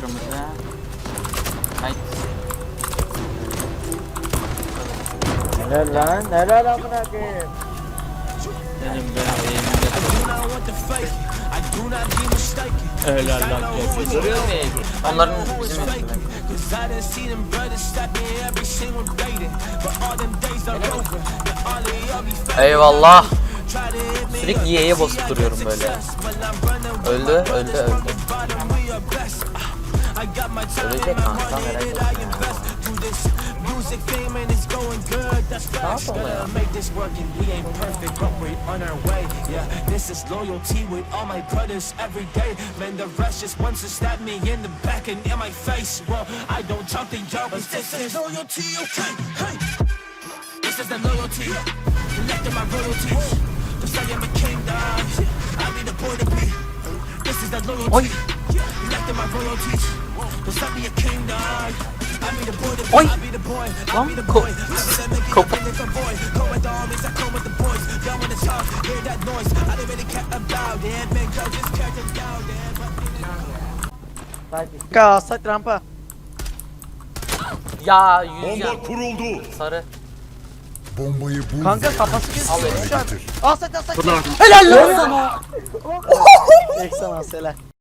kırmızı. Ay Helal lan helal amına koyayım. dedim ben eğimimde Helal lan. Duruyor mu eğim? Onların bizim. Eyvallah. Sürekli Y'ye basıp duruyorum böyle. Öldü, öldü, öldü. Ölecek kanka merak etme. Sağa sola ya. make this work and we ain't perfect, but we're on our way. Yeah, this is loyalty with all my brothers every day. Man, the rest just wants to stab me in the back and in my face. Well, I don't jump the yoke, but this is loyalty, okay? Hey, this is the loyalty. Collecting my royalties. Oy. I Lan ko boy. Kop- It's a boy, come with the armies, I come with the boys. Y'all wanna talk, hear that noise. I don't really care about it, man, girl, just care to down it. Kanka site rampa. Ya yüz. Bomba kuruldu. Sarı. Bombayı bul Kanka kafası getir. Al al site. Helal lan sana. Eksan al helal.